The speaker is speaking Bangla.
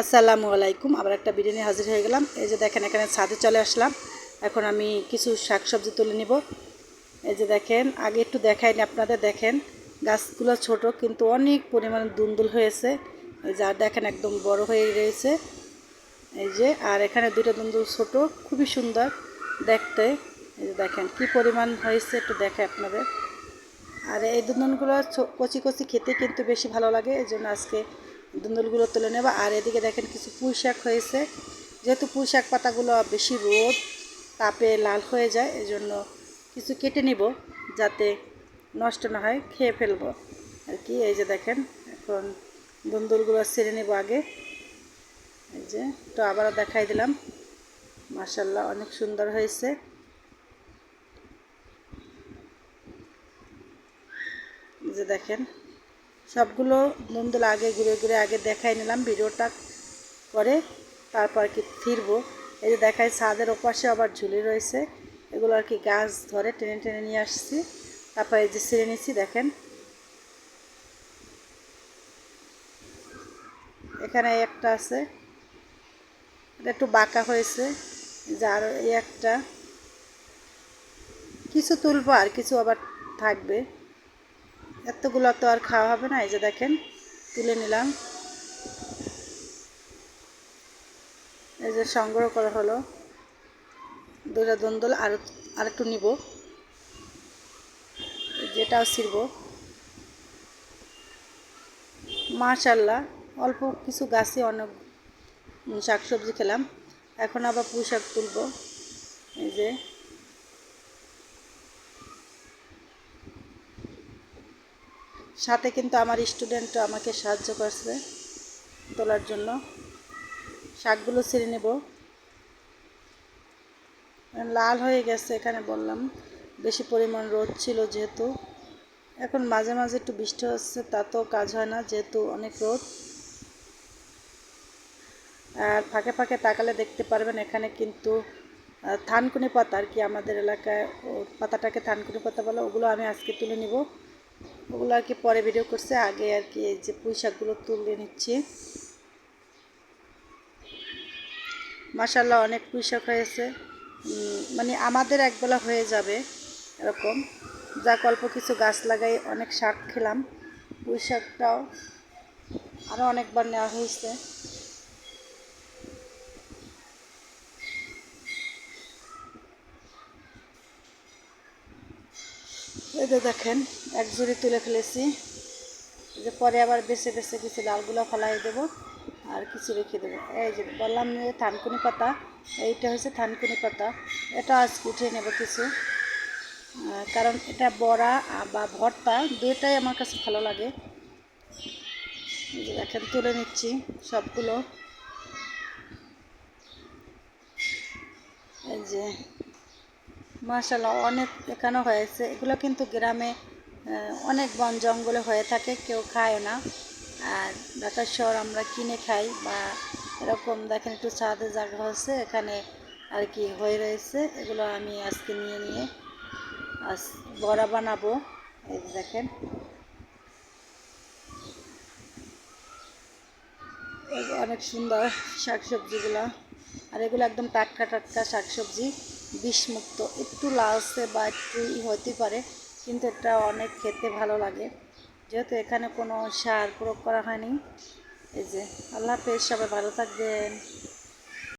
আসসালামু আলাইকুম, আবার একটা বিরিয়ানি হাজির হয়ে গেলাম। এই যে দেখেন, এখানে ছাদে চলে আসলাম। এখন আমি কিছু শাকসবজি তুলে নিব। এই যে দেখেন, আগে একটু দেখাইনি আপনাদের, দেখেন, গাছগুলো ছোট, কিন্তু অনেক পরিমাণে দুন্দুল হয়েছে। এই যে, আর দেখেন, একদম বড় হয়ে রয়েছে। এই যে, আর এখানে দুটো দুন্দুল ছোট, খুবই সুন্দর দেখতে। এই যে দেখেন, কি পরিমাণ হয়েছে একটু দেখে আপনাদের। আর এই দুন্দুলগুলো ছো- কচি কচি খেতে কিন্তু বেশি ভালো লাগে, এই জন্য আজকে দুন্দুলগুলো তুলে নেব। আর এদিকে দেখেন কিছু পুঁই শাক হয়েছে। যেহেতু পুঁই শাক পাতাগুলো বেশি রোদ, তাপে লাল হয়ে যায় এই জন্য কিছু কেটে নিব যাতে নষ্ট না হয়, খেয়ে ফেলব। আর কি, এই যে দেখেন, এখন দুন্দুলগুলো ছেড়ে নেব আগে। এই যে তো আবারও দেখাই দিলাম। মার্শাল্লাহ অনেক সুন্দর হয়েছে। যে দেখেন সবগুলো বন্ধুরা আগে ঘুরে ঘুরে আগে দেখাই নিলাম, ভিডিওটা করে তারপর কি ফিরবো। এই যে দেখাই, ছাদের ওপাশে আবার ঝুলি রয়েছে, এগুলো আর কি গাছ ধরে টেনে টেনে নিয়ে আসছি। তারপর এই যে ছিঁড়ে নিচ্ছি, দেখেন। এখানে একটা আছে, এটা একটু বাঁকা হয়েছে, যার এই একটা। কিছু তুলবো আর কিছু আবার থাকবে। এতগুলো তো আর খাওয়া হবে না, এই যে দেখেন, তুলে নিলাম। এই যে সংগ্রহ করা হলো। দুটা দন্দল আর আর একটু নিব। যেটাও ছিড়ব। মাশাল্লাহ অল্প কিছু গাছে অনেক শাকসবজি খেলাম। এখন আবার পুঁই শাক তুলব। এই যে সাথে কিন্তু আমার স্টুডেন্টও আমাকে সাহায্য করছে তোলার জন্য। শাকগুলো ছিঁড়ে নেব। লাল হয়ে গেছে এখানে বললাম। বেশি পরিমাণ রোদ ছিল যেহেতু। এখন মাঝে মাঝে একটু বৃষ্টি হচ্ছে, তাতেও কাজ হয় না যেহেতু অনেক রোদ। আর ফাঁকে ফাঁকে তাকালে দেখতে পারবেন এখানে কিন্তু থানকুনি পাতা আর কি আমাদের এলাকায় পাতাটাকে থানকুনি পাতা বলে, ওগুলো আমি আজকে তুলে নিব। ওগুলো আর কি পরে ভিডিও করছে, আগে আর কি এই যে পুঁই শাকগুলো তুলে নিচ্ছি। মাসাল্লাহ অনেক পুঁইশাক হয়েছে। মানে আমাদের একবেলা হয়ে যাবে এরকম। যা অল্প কিছু গাছ লাগাই, অনেক শাক খেলাম। পুঁই শাকটাও আরও অনেকবার নেওয়া হয়েছে। এই যে দেখেন, এক জুড়ি তুলে ফেলেছি। যে পরে আবার বেছে বেছে কিছু ডালগুলো ফেলাই দেবো আর কিছু রেখে দেবো। এই যে বললাম যে থানকুনি পাতা, এইটা হচ্ছে থানকুনি পাতা। এটা আজকে উঠিয়ে নেব কিছু। কারণ এটা বড়া বা ভর্তা দুটাই আমার কাছে ভালো লাগে। যে দেখেন, তুলে নিচ্ছি সবগুলো। এই যে মাশাল্লাহ অনেক এখানে হয়েছে। এগুলো কিন্তু গ্রামে অনেক বন জঙ্গলে হয়ে থাকে, কেউ খায় না। আর ঢাকা শহর আমরা কিনে খাই বা এরকম দেখেন একটু ছাদে জায়গা হচ্ছে এখানে আর কি হয়ে রয়েছে। এগুলো আমি আজকে নিয়ে নিয়ে আজ বড়া বানাবো। এই দেখেন। অনেক সুন্দর শাকসবজিগুলো। আর এগুলো একদম টাটকা টাটকা শাকসবজি। বিষমুক্ত। একটু লালসে বা একটু হতে পারে, কিন্তু এটা অনেক খেতে ভালো লাগে। যেহেতু এখানে কোনো সার প্রয়োগ করা হয়নি। এই যে, আল্লাহ হাফেজ, সবাই ভালো থাকবেন।